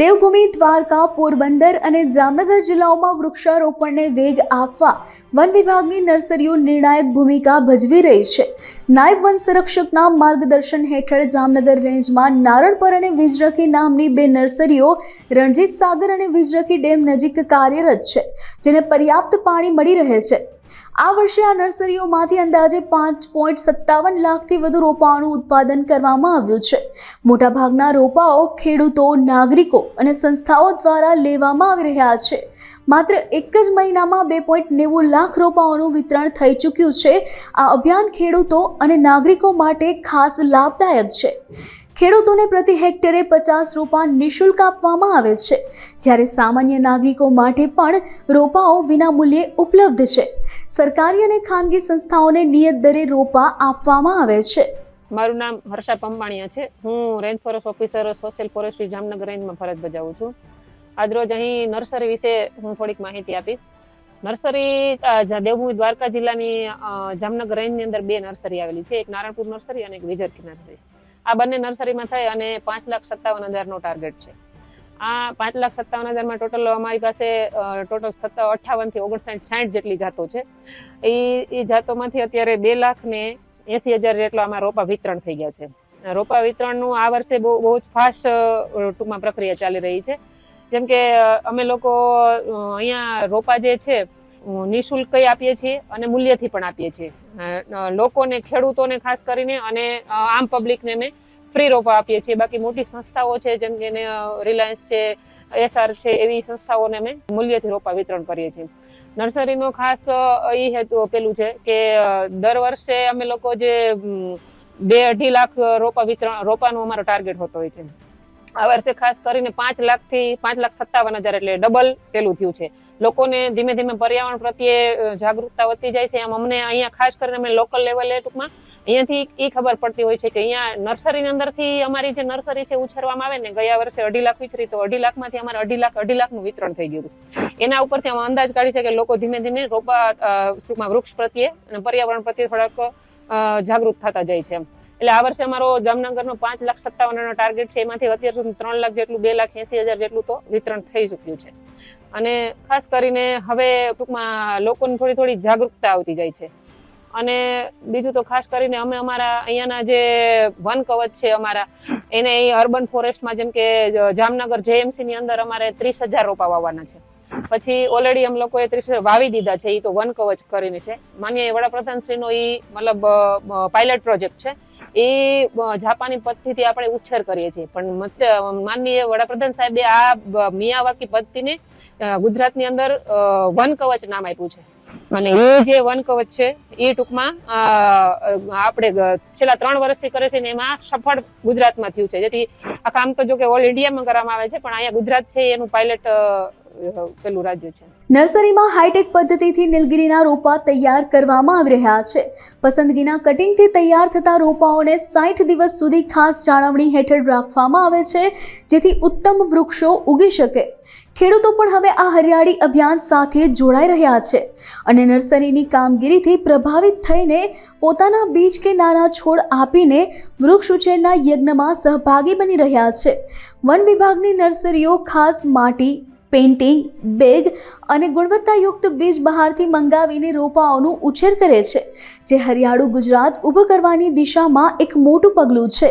દેવભૂમિ, દ્વારકા, પોરબંદર અને જામનગર જિલ્લાઓમાં વૃક્ષારોપણને વેગ આપવા વન વિભાગની નર્સરીઓ નિર્ણાયક ભૂમિકા ભજવી રહી છે. નાયબ વન સંરક્ષકના માર્ગદર્શન હેઠળ જામનગર રેન્જમાં નારણપર અને વીજરખી નામની બે નર્સરીઓ, રણજીત સાગર અને વીજરખી ડેમ નજીક કાર્યરત છે, જેને પર્યાપ્ત પાણી મળી રહે છે. આ વર્ષે આ નર્સરીઓમાંથી અંદાજે પાંચ પોઈન્ટ સત્તાવન લાખથી વધુ રોપાઓનું ઉત્પાદન કરવામાં આવ્યું છે. મોટાભાગના રોપાઓ ખેડૂતો, નાગરિકો અને સંસ્થાઓ દ્વારા લેવામાં આવી રહ્યા છે. માત્ર એક જ મહિનામાં બે પોઈન્ટ નેવું લાખ રોપાઓનું વિતરણ થઈ ચૂક્યું છે. આ અભિયાન ખેડૂતો અને નાગરિકો માટે ખાસ લાભદાયક છે. ખેડૂતોને પ્રતિ હેક્ટરે પચાસ રોપા નિઃશુલ્ક આપવામાં આવે છે. જ્યારે સામાન્ય નાગરિકો માટે પણ રોપાઓ વિનામૂલ્યે ઉપલબ્ધ છે. સરકારી અને ખાનગી સંસ્થાઓને નિયત દરે રોપા આપવામાં આવે છે. મારું નામ હર્ષા પંપાણીયા છે. હું range forest officer social forestry Jamnagar રેન્જમાં ફરજ બજાવું છું. આજરોજ અહીં નર્સરી વિશે હું થોડીક માહિતી આપીશ. નર્સરી દેવભૂમિ દ્વારકા જિલ્લાની જામનગર રેન્જની અંદર બે નર્સરી આવેલી છે. એક નારાયણપુર નર્સરી અને એક વિજરકી નર્સરી. આ બંને નર્સરીમાં થઈ અને પાંચ લાખ સત્તાવન હજારનો ટાર્ગેટ છે. આ પાંચ લાખ સત્તાવન હજારમાં ટોટલ અમારી પાસે ટોટલ સત્તા અઠ્ઠાવનથી ઓગણસાઠ, સાઠ જેટલી જાતો છે. એ એ જાતોમાંથી અત્યારે બે લાખ ને એસી હજાર જેટલા આમાં રોપા વિતરણ થઈ ગયા છે. રોપા વિતરણનું આ વર્ષે બહુ બહુ જ ફાસ્ટ ટૂંકમાં પ્રક્રિયા ચાલી રહી છે. જેમ કે અમે લોકો અહીંયા રોપા જે છે અ, નિઃશુલ્ક આપીએ છીએ અને મૂલ્યથી પણ આપીએ છીએ. લોકોને ખેડૂતોને ખાસ કરીને અને આમ પબ્લિકને અમે ફ્રી રોપા આપીએ છીએ. બાકી મોટી સંસ્થાઓ છે જેમ કે રિલાયન્સ છે એસઆર છે એવી સંસ્થાઓને અમે મૂલ્યથી રોપા વિતરણ કરીએ છીએ. નર્સરીનો ખાસ એ હેતુ પેલું છે કે દર વર્ષે અમે લોકો જે બે અઢી લાખ રોપા વિતરણ રોપાનો અમારો ટાર્ગેટ હોતો હોય છે. આ વર્ષે ખાસ કરીને પાંચ લાખથી પાંચ લાખ સત્તાવન હજાર એટલે ડબલ પેલું થયું છે. લોકોને ધીમે ધીમે પર્યાવરણ પ્રત્યે જાગૃતતા વધતી જાય છે. આમ અમને અહીંયા ખાસ કરીને અમે લોકલ લેવલે ટૂંકમાં અહીંયાથી એ ખબર પડતી હોય છે કે અહીંયા નર્સરીની અંદરથી અમારી જે નર્સરી છે ઉછેરવામાં આવે ને, ગયા વર્ષે અઢી લાખ વિચરી તો અઢી લાખમાંથી અમારે અઢી લાખ અઢી લાખનું વિતરણ થઈ ગયું હતું. એના ઉપરથી અમે અંદાજ કાઢી છે કે લોકો ધીમે ધીમે રોપા ટૂંકમાં વૃક્ષ પ્રત્યે અને પર્યાવરણ પ્રત્યે થોડાક જાગૃત થતા જાય છે એટલે આ વર્ષે અમારો જામનગરનો પાંચ લાખ સત્તાવન નો ટાર્ગેટ છે. એમાંથી અત્યાર સુધી ત્રણ લાખ જેટલું, બે લાખ એસી હજાર જેટલું તો વિતરણ થઈ ચૂક્યું છે. અને ખાસ કરીને હવે ટૂંકમાં લોકોને થોડી થોડી જાગૃતતા આવતી જાય છે. અને બીજું તો ખાસ કરીને અમે અમારા અહીંયાના જે વન કવચ છે અમારા, એને અહીં અર્બન ફોરેસ્ટમાં જેમ કે જામનગર જેએમસી ની અંદર અમારે ત્રીસ હજાર રોપા વાવવાના છે. પછી ઓલરેડી અમે લોકોએ ત્રીસ હજાર વાવી દીધા છે એ તો વન કવચ કરીને છે. માન્ય વડાપ્રધાન શ્રીનો એ મતલબ પાયલટ પ્રોજેક્ટ છે. એ જાપાની પદ્ધતિથી આપણે ઉછેર કરીએ છીએ. પણ માનનીય વડાપ્રધાન સાહેબે આ મિયાવાકી પદ્ધતિને ગુજરાતની અંદર વન કવચ નામ આપ્યું છે. અને એ જે વન કવચ છે, એ ટૂંકમાં આપણે છેલ્લા ત્રણ વર્ષથી કરે છે ને એમાં સફળ ગુજરાતમાં થયું છે. જેથી આ કામ તો જો કે ઓલ ઇન્ડિયામાં કરવામાં આવે છે, પણ અહીંયા ગુજરાત છે, એનું પાયલટ પેલું રાજ્ય છે. નર્સરીમાં હાઈટેક પદ્ધતિથી નીલગિરીના રોપા તૈયાર કરવામાં આવી રહ્યા છે. પસંદગીના કટિંગથી તૈયાર થતા રોપાઓને સાઠ દિવસ સુધી ખાસ જાળવણી હેઠળ રાખવામાં આવે છે, જેથી ઉત્તમ વૃક્ષો ઉગી શકે. ખેડૂતો પણ હવે આ હરિયાળી અભિયાન સાથે જોડાઈ રહ્યા છે અને નર્સરીની કામગીરીથી પ્રભાવિત થઈને પોતાના બીજ કે નાના છોડ આપીને વૃક્ષ ઉછેરના યજ્ઞમાં સહભાગી બની રહ્યા છે. વન વિભાગની નર્સરીઓ ખાસ માટી, પેઇન્ટિંગ, બેગ અને ગુણવત્તાયુક્ત બીજ બહારથી મંગાવીને રોપાઓનું ઉછેર કરે છે, જે હરિયાળું ગુજરાત ઊભું કરવાની દિશામાં એક મોટું પગલું છે.